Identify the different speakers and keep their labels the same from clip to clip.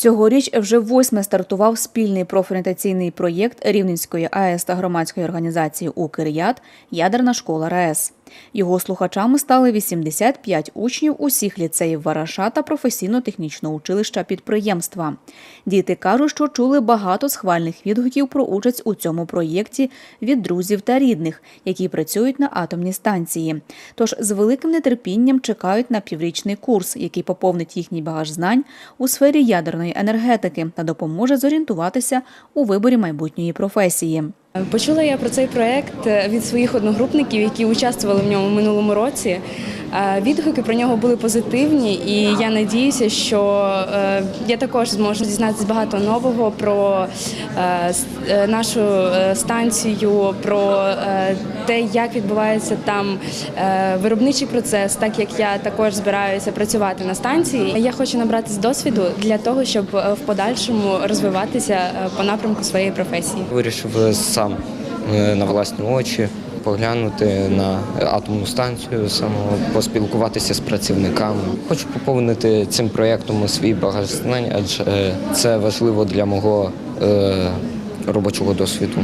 Speaker 1: Цьогоріч вже восьме стартував спільний профорієнтаційний проєкт Рівненської АЕС та громадської організації «Укр'ят» Ядерна школа РаЕС. Його слухачами стали 85 учнів усіх ліцеїв Вараша та професійно-технічного училища підприємства. Діти кажуть, що чули багато схвальних відгуків про участь у цьому проєкті від друзів та рідних, які працюють на атомній станції. Тож з великим нетерпінням чекають на піврічний курс, який поповнить їхній багаж знань у сфері ядерної енергетики та допоможе зорієнтуватися у виборі майбутньої професії.
Speaker 2: Почула я про цей проект від своїх одногрупників, які участвували в ньому минулому році. Е, Відгуки про нього були позитивні, і я надіюся, що е, я також зможу дізнатися багато нового про е, нашу станцію, про те, як відбувається там виробничий процес, так як я також збираюся працювати на станції. Я хочу набратись досвіду для того, щоб в подальшому розвиватися по напрямку своєї професії.
Speaker 3: Вирішив сам на власні очі поглянути на атомну станцію, саме поспілкуватися з працівниками. Хочу поповнити цим проєктом свій багаж знань, адже е, це важливо для мого е, робочого досвіду.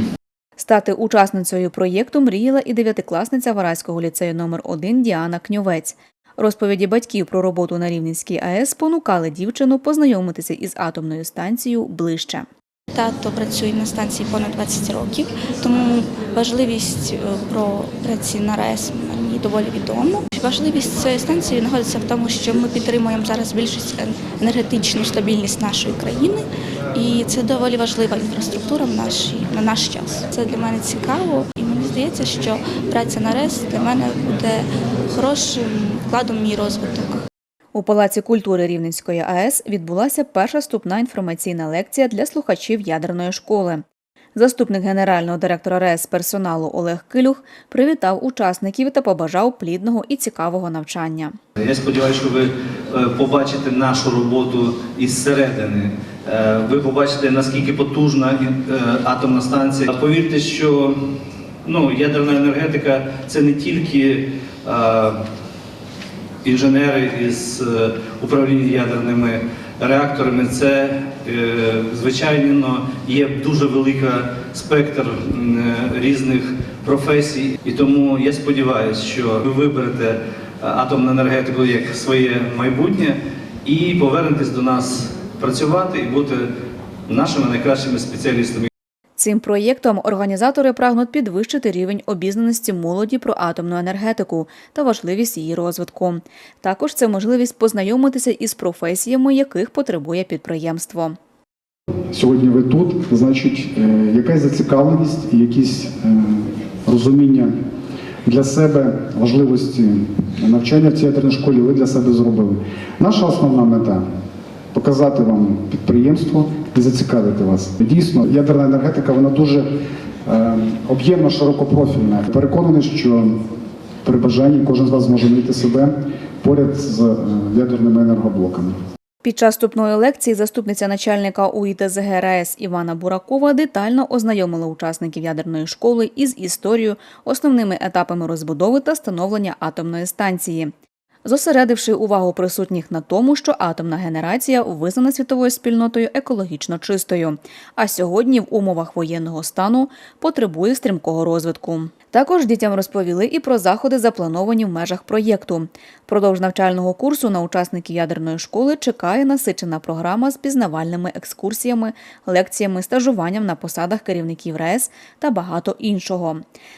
Speaker 1: Стати учасницею проєкту мріяла і дев'ятикласниця Вараського ліцею номер 1 Діана Кньовець. Розповіді батьків про роботу на Рівненській АЕС спонукали дівчину познайомитися із атомною станцією ближче.
Speaker 4: Тато працює на станції понад 20 років, тому важливість е, про праці на РЕС мені доволі відома. Важливість цієї станції знаходиться в тому, що ми підтримуємо зараз більшість енергетичну стабільність нашої країни, і це доволі важлива інфраструктура в нашій, на наш час. Це для мене цікаво, і мені здається, що праця на РЕС для мене буде хорошим вкладом в мій розвиток.
Speaker 1: У Палаці культури Рівненської АЕС відбулася перша вступна інформаційна лекція для слухачів ядерної школи. Заступник генерального директора РЕС персоналу Олег Килюх привітав учасників та побажав плідного і цікавого навчання.
Speaker 5: Я сподіваюся, що ви е, побачите нашу роботу із середини. Е, Ви побачите, наскільки потужна е, атомна станція. Повірте, що ну, ядерна енергетика це не тільки інженери із е, управління ядерними реакторами, це е, звичайно є дуже велика спектр е, різних професій. І тому я сподіваюся, що ви виберете атомну енергетику як своє майбутнє і повернетесь до нас працювати і бути нашими найкращими спеціалістами.
Speaker 1: Цим проєктом організатори прагнуть підвищити рівень обізнаності молоді про атомну енергетику та важливість її розвитку. Також це можливість познайомитися із професіями, яких потребує підприємство.
Speaker 6: Сьогодні ви тут, значить, е, якась зацікавленість і якісь е, розуміння для себе важливості навчання в цій ядерній школі ви для себе зробили. Наша основна мета показати вам підприємство і зацікавити вас. Дійсно, ядерна енергетика вона дуже е, об'ємна, широкопрофільна. Переконаний, що при бажанні кожен з вас зможе знайти себе поряд з е, ядерними енергоблоками.
Speaker 1: Під час вступної лекції заступниця начальника УІТЗГ РаЕС Івана Буракова детально ознайомила учасників ядерної школи із історією, основними етапами розбудови та становлення атомної станції. Зосередивши увагу присутніх на тому, що атомна генерація визнана світовою спільнотою екологічно чистою, а сьогодні в умовах воєнного стану потребує стрімкого розвитку. Також дітям розповіли і про заходи, заплановані в межах проєкту. Впродовж навчального курсу на учасників ядерної школи чекає насичена програма з пізнавальними екскурсіями, лекціями, стажуванням на посадах керівників РЕС та багато іншого.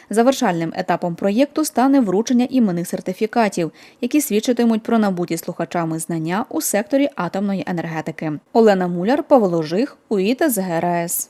Speaker 1: Завершальним етапом проєкту стане вручення іменних сертифікатів, які свідчитимуть про набуті слухачами знання у секторі атомної енергетики. Олена Муляр, Павло Жих, УІТ ЗГРАЕС.